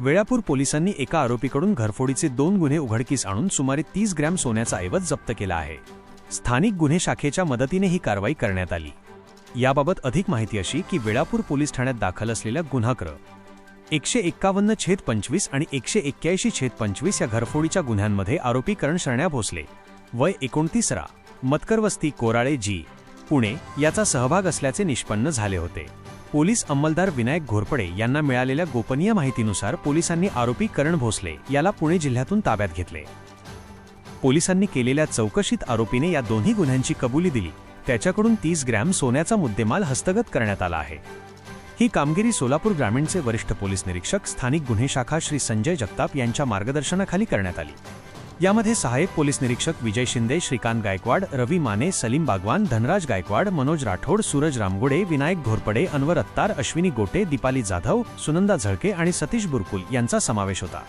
वेळापूर पोलिसांनी एका आरोपीकडून घरफोडीचे दोन गुन्हे उघडकीस आणून सुमारे तीस ग्रॅम सोन्याचा ऐवज जप्त केला आहे. स्थानिक गुन्हे शाखेच्या मदतीने ही कारवाई करण्यात आली. याबाबत अधिक माहिती अशी की वेळापूर पोलीस ठाण्यात दाखल असलेल्या गुन्हाक्र एकशे एक्कावन्न छेद पंचवीस आणि एकशे एक्क्याऐंशी छेद पंचवीस या घरफोडीच्या गुन्ह्यांमध्ये आरोपी करण शरण्या भोसले वय एकोणतीसरा मतकरवस्ती कोराळे जी. पुणे याचा सहभाग असल्याचे निष्पन्न झाले होते. पोलीस अंमलदार विनायक घोरपडे यांना मिळालेल्या गोपनीय माहितीनुसार पोलिसांनी आरोपी करण भोसले याला पुणे जिल्ह्यातून ताब्यात घेतले. पोलिसांनी केलेल्या चौकशीत आरोपीने या दोन्ही गुन्ह्यांची कबुली दिली. त्याच्याकडून तीस ग्रॅम सोन्याचा मुद्देमाल हस्तगत करण्यात आला आहे. ही कामगिरी सोलापूर ग्रामीणचे वरिष्ठ पोलीस निरीक्षक स्थानिक गुन्हे शाखा श्री संजय जगताप यांच्या मार्गदर्शनाखाली करण्यात आली. यामध्ये सहाय्यक पोलीस निरीक्षक विजय शिंदे श्रीकांत गायकवाड रवी माने सलीम बागवान धनराज गायकवाड मनोज राठोड सूरज रामगुडे विनायक घोरपडे अनवर अत्तार अश्विनी गोटे दीपाली जाधव सुनंदा झळके आणि सतीश बुरकुल यांचा समावेश होता.